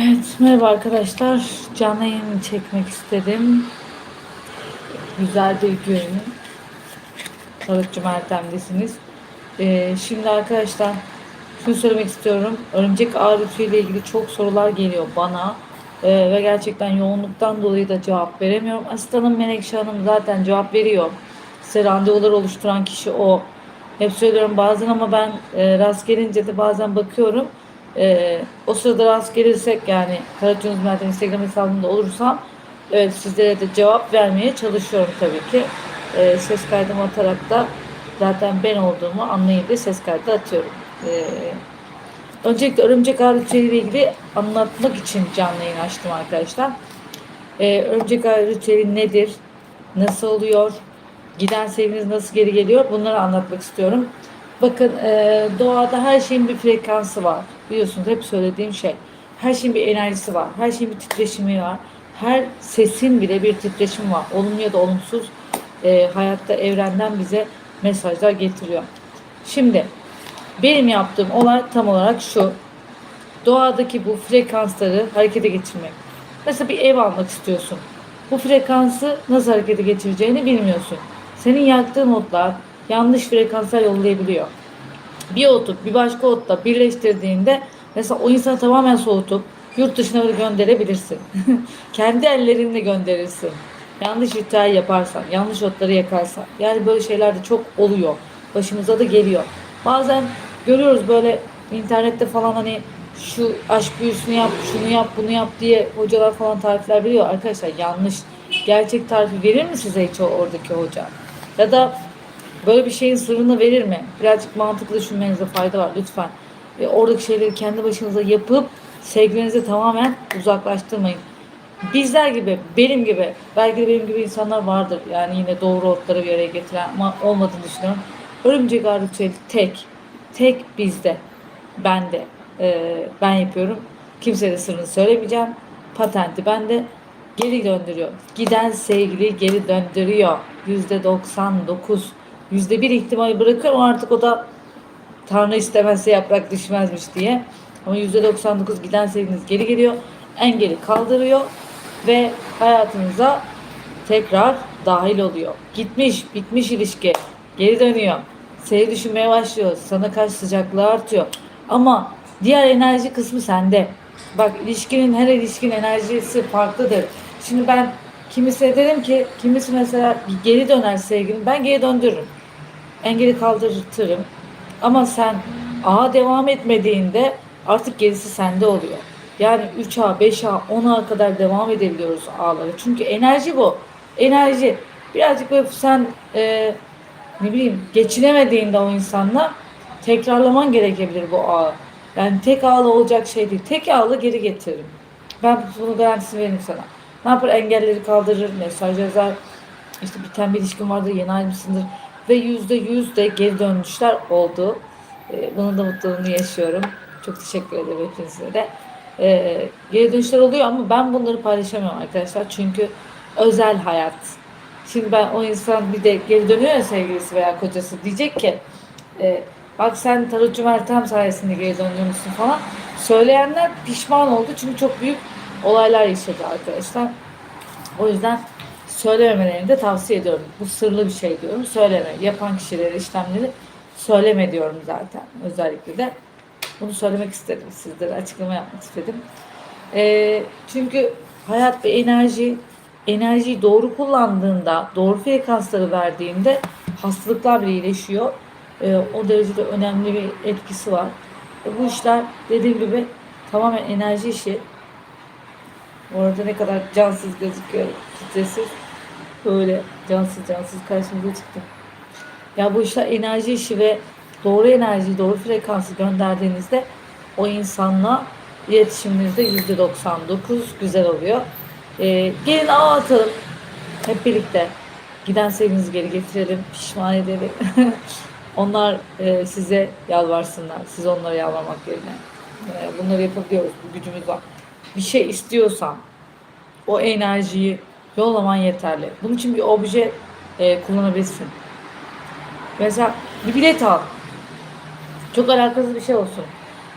Evet, merhaba arkadaşlar. Canlı yayın çekmek istedim. Güzel bir gün. Balıkçı Meltem'desiniz. Ee, şimdi arkadaşlar şunu söylemek istiyorum. Örümcek ağ ile ilgili çok sorular geliyor bana. Ee, ve gerçekten yoğunluktan dolayı da cevap veremiyorum. Asistanım Menekşe Hanım zaten cevap veriyor. Size randevular oluşturan kişi o. Hep söylüyorum bazen ama ben e, rast gelince de bazen bakıyorum. E, o sırada rast gelirsek yani Karaca Meltem Instagram hesabında olursam evet sizlere de cevap vermeye çalışıyorum tabii ki. E, ses kaydımı atarak da zaten ben olduğumu anlayın diye ses kaydı atıyorum. E, öncelikle örümcek ağ ritüeliyle ilgili anlatmak için canlı yayın açtım arkadaşlar. E, örümcek ağ nedir? Nasıl oluyor? Giden sevginiz nasıl geri geliyor? Bunları anlatmak istiyorum. Bakın e, doğada her şeyin bir frekansı var. Biliyorsunuz hep söylediğim şey. Her şeyin bir enerjisi var. Her şeyin bir titreşimi var. Her sesin bile bir titreşimi var. Olumlu ya da olumsuz e, hayatta evrenden bize mesajlar getiriyor. Şimdi benim yaptığım olay tam olarak şu. Doğadaki bu frekansları harekete geçirmek. Mesela bir ev almak istiyorsun. Bu frekansı nasıl harekete geçireceğini bilmiyorsun. Senin yaktığın otlar yanlış frekanslar yollayabiliyor. Bir otu bir başka otla birleştirdiğinde mesela o insanı tamamen soğutup yurt dışına gönderebilirsin. Kendi ellerinle gönderirsin. Yanlış ritüel yaparsan, yanlış otları yakarsan. Yani böyle şeyler de çok oluyor. Başımıza da geliyor. Bazen görüyoruz böyle internette falan hani şu aşk büyüsünü yap, şunu yap, bunu yap diye hocalar falan tarifler veriyor. Arkadaşlar yanlış. Gerçek tarifi verir mi size hiç oradaki hoca? Ya da böyle bir şeyin sırrını verir mi? Birazcık mantıklı düşünmenize fayda var lütfen. Ve oradaki şeyleri kendi başınıza yapıp sevginizi tamamen uzaklaştırmayın. Bizler gibi, benim gibi, belki de benim gibi insanlar vardır. Yani yine doğru otları bir araya getiren ama olmadığını düşünüyorum. Örümcek ağ ritüeli tek. Tek bizde. Bende. Ee, ben yapıyorum. Kimseye de sırrını söylemeyeceğim. Patenti bende. Geri döndürüyor. Giden sevgili geri döndürüyor. Yüzde 99. Yüzde bir ihtimali bırakıyorum artık o da Tanrı istemezse yaprak düşmezmiş diye. Ama yüzde 99 giden sevginiz geri geliyor. Engeli kaldırıyor ve hayatınıza tekrar dahil oluyor. Gitmiş, bitmiş ilişki geri dönüyor. Seni düşünmeye başlıyor. Sana karşı sıcaklığı artıyor. Ama diğer enerji kısmı sende. Bak ilişkinin her ilişkinin enerjisi farklıdır. Şimdi ben kimisine dedim ki kimisi mesela geri döner sevgilim. Ben geri döndürürüm. Engeli kaldırtırım. Ama sen A devam etmediğinde artık gerisi sende oluyor. Yani 3A, 5A, 10A kadar devam edebiliyoruz A'lara. Çünkü enerji bu. Enerji. Birazcık böyle sen e, ne bileyim geçinemediğinde o insanla tekrarlaman gerekebilir bu ağı. Yani tek ağlı olacak şey değil. Tek ağlı geri getiririm. Ben bunu garantisini veririm sana. Ne yapar? Engelleri kaldırır, mesaj yazar. İşte biten bir ilişkin vardır, yeni ayrılmışsındır. Ve yüzde yüz de geri dönüşler oldu. Ee, bunun da mutluluğunu yaşıyorum. Çok teşekkür ederim hepinize de. Ee, geri dönüşler oluyor ama ben bunları paylaşamıyorum arkadaşlar. Çünkü özel hayat. Şimdi ben o insan bir de geri dönüyor ya sevgilisi veya kocası diyecek ki e, bak sen tarotçu Meltem sayesinde geri dönüyormuşsun falan. Söyleyenler pişman oldu çünkü çok büyük olaylar yaşadı arkadaşlar. O yüzden söylememelerini de tavsiye ediyorum. Bu sırlı bir şey diyorum. Söyleme. Yapan kişilere işlemleri söyleme diyorum zaten. Özellikle de bunu söylemek istedim sizlere. Açıklama yapmak istedim. E, çünkü hayat bir enerji. Enerjiyi doğru kullandığında, doğru frekansları verdiğinde hastalıklar bile iyileşiyor. E, o derecede önemli bir etkisi var. E, bu işler dediğim gibi tamamen enerji işi. Orada ne kadar cansız gözüküyor, stresiz. Böyle cansız cansız karşımıza çıktı. Ya bu işler enerji işi ve doğru enerjiyi, doğru frekansı gönderdiğinizde o insanla iletişiminizde yüzde 99 güzel oluyor. Ee, gelin ağ atalım. Hep birlikte. Giden sevginizi geri getirelim. Pişman edelim. Onlar e, size yalvarsınlar. Siz onlara yalvarmak yerine. E, bunları yapabiliyoruz. Bu gücümüz var. Bir şey istiyorsan o enerjiyi yollaman yeterli. Bunun için bir obje e, kullanabilirsin. Mesela bir bilet al. Çok alakasız bir şey olsun.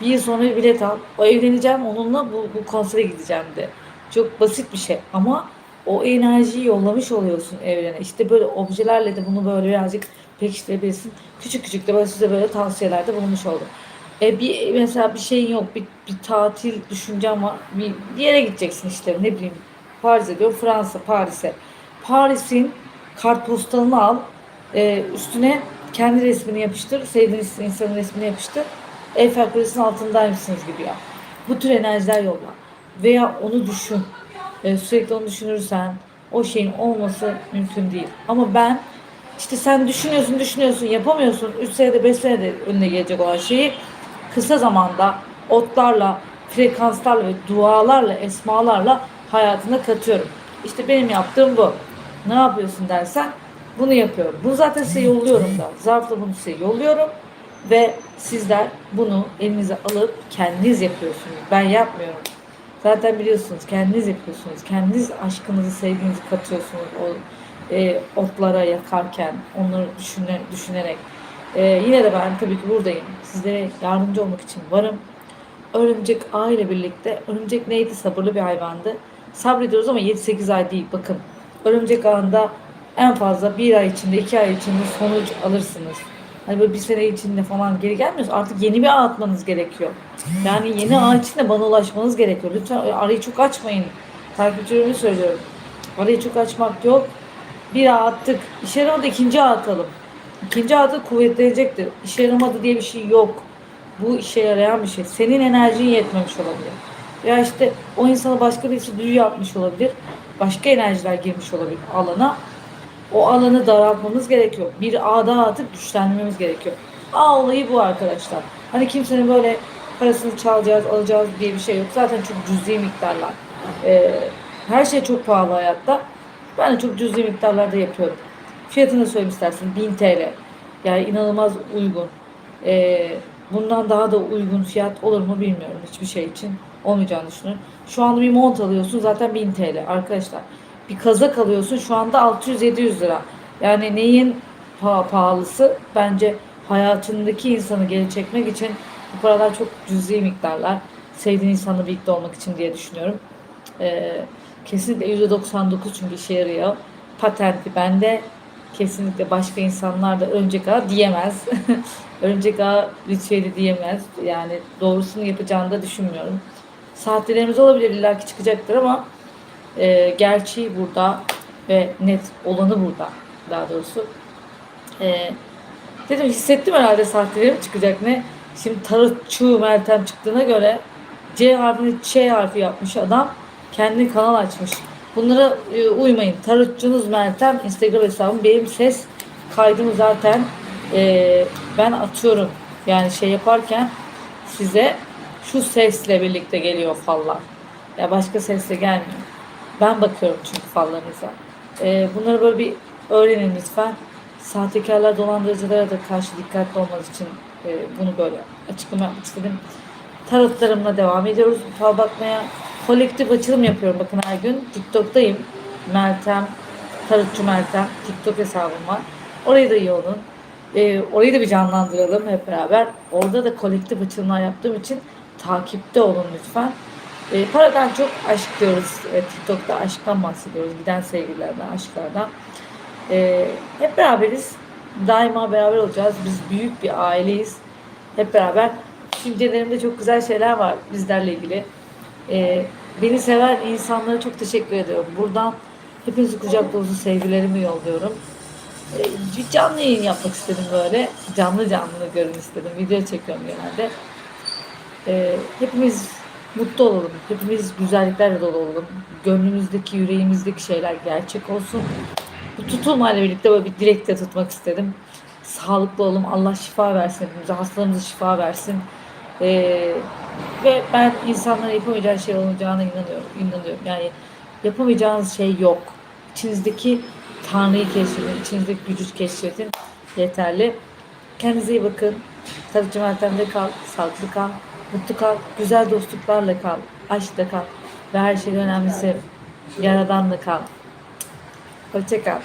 Bir yıl sonra bir bilet al. O evleneceğim onunla bu, bu konsere gideceğim de. Çok basit bir şey ama o enerjiyi yollamış oluyorsun evrene. İşte böyle objelerle de bunu böyle birazcık pekiştirebilirsin. Küçük küçük de böyle size böyle tavsiyelerde bulunmuş oldum. E bir mesela bir şeyin yok, bir, bir tatil düşüncem var. Bir, bir yere gideceksin işte ne bileyim Paris'e diyor Fransa, Paris'e. Paris'in kartpostalını al, e, üstüne kendi resmini yapıştır, sevdiğiniz insanın resmini yapıştır. Eiffel Kulesi'nin altındaymışsınız gibi ya. Bu tür enerjiler yolla. Veya onu düşün. E, sürekli onu düşünürsen o şeyin olması mümkün değil. Ama ben işte sen düşünüyorsun düşünüyorsun yapamıyorsun. 3 senede 5 senede önüne gelecek olan şeyi kısa zamanda otlarla, frekanslarla ve dualarla, esmalarla hayatına katıyorum. İşte benim yaptığım bu. Ne yapıyorsun dersen bunu yapıyorum. Bunu zaten size yolluyorum da. Zarfla bunu size yolluyorum. Ve sizler bunu elinize alıp kendiniz yapıyorsunuz. Ben yapmıyorum. Zaten biliyorsunuz kendiniz yapıyorsunuz. Kendiniz aşkınızı, sevginizi katıyorsunuz o e, otlara yakarken, onları düşüne, düşünerek. E, yine de ben tabii ki buradayım. Sizlere yardımcı olmak için varım. Örümcek ağ ile birlikte, örümcek neydi? Sabırlı bir hayvandı. Sabrediyoruz ama 7-8 ay değil. Bakın, örümcek ağında en fazla bir ay içinde, iki ay içinde sonuç alırsınız. Hani böyle bir sene içinde falan geri gelmiyoruz. Artık yeni bir ağ atmanız gerekiyor. Yani yeni ağ içinde bana ulaşmanız gerekiyor. Lütfen arayı çok açmayın. Takipçilerime söylüyorum. Arayı çok açmak yok. Bir ağ attık. İşe yaramadı ikinci ağ atalım. İkinci ağ da kuvvetlenecektir. İşe yaramadı diye bir şey yok. Bu işe yarayan bir şey. Senin enerjin yetmemiş olabilir. Ya işte o insana başka birisi büyü yapmış olabilir. Başka enerjiler girmiş olabilir alana. O alanı daraltmamız gerekiyor. Bir ağda atıp güçlenmemiz gerekiyor. Ağ olayı bu arkadaşlar. Hani kimsenin böyle parasını çalacağız, alacağız diye bir şey yok. Zaten çok cüzi miktarlar. Ee, her şey çok pahalı hayatta. Ben de çok cüzi miktarlarda yapıyorum. Fiyatını söyleyeyim istersen 1000 TL. Yani inanılmaz uygun. Ee, bundan daha da uygun fiyat olur mu bilmiyorum hiçbir şey için. Olmayacağını düşünüyorum. Şu anda bir mont alıyorsun zaten 1000 TL arkadaşlar. Bir kazak alıyorsun şu anda 600-700 lira. Yani neyin pa- pahalısı? Bence hayatındaki insanı geri çekmek için bu paralar çok cüzi miktarlar. Sevdiğin insanla birlikte olmak için diye düşünüyorum. Ee, kesinlikle %99 çünkü işe yarıyor. Patenti bende. Kesinlikle başka insanlar da örümcek ağı diyemez. örümcek ağı ritüeli diyemez. Yani doğrusunu yapacağını da düşünmüyorum. Saatlerimiz olabilir illaki çıkacaktır ama e, gerçeği burada ve net olanı burada daha doğrusu. E, dedim hissettim herhalde saatlerim çıkacak ne. Şimdi tarotçu Meltem çıktığına göre C harfini Ç harfi yapmış adam. Kendi kanal açmış. Bunlara e, uymayın. Tarotçunuz Meltem Instagram hesabım. Benim ses kaydımı zaten e, ben atıyorum. Yani şey yaparken size şu sesle birlikte geliyor fallar. Ya başka sesle gelmiyor. Ben bakıyorum çünkü fallarınıza. E, bunları böyle bir öğrenin lütfen. Sahtekarlar, dolandırıcılara da karşı dikkatli olmanız için e, bunu böyle açıklama yapmak istedim. Tarotlarımla devam ediyoruz. Fal bakmaya kolektif açılım yapıyorum bakın her gün. TikTok'tayım. Meltem, Tarotçu Meltem. TikTok hesabım var. Orayı da iyi olun. E, orayı da bir canlandıralım hep beraber. Orada da kolektif açılımlar yaptığım için takipte olun lütfen. E, paradan çok aşk diyoruz. E, TikTok'ta aşktan bahsediyoruz. Giden sevgililerden, aşklardan. E, hep beraberiz. Daima beraber olacağız. Biz büyük bir aileyiz. Hep beraber. Düşüncelerimde çok güzel şeyler var bizlerle ilgili. E, beni seven insanlara çok teşekkür ediyorum. Buradan hepinizi kucak dolusu sevgilerimi yolluyorum. E, canlı yayın yapmak istedim böyle. Canlı canlı görün istedim. Video çekiyorum genelde. E, hepimiz mutlu olalım. Hepimiz güzelliklerle dolu olalım. Gönlümüzdeki, yüreğimizdeki şeyler gerçek olsun. Bu tutulmayla birlikte böyle bir dilekte tutmak istedim. Sağlıklı olalım. Allah şifa versin hepimize. Hastalarımıza şifa versin. Ee, ve ben insanlara yapamayacağı şey olacağına inanıyorum. inanıyorum. Yani yapamayacağınız şey yok. İçinizdeki Tanrı'yı keşfedin. içinizdeki gücü keşfedin. Yeterli. Kendinize iyi bakın. Tabii Meltem'de kal. Sağlıklı kal. Mutlu kal. Güzel dostluklarla kal. Aşkla kal. Ve her şeyden önemlisi Yaradan'la kal. Hoşça kal.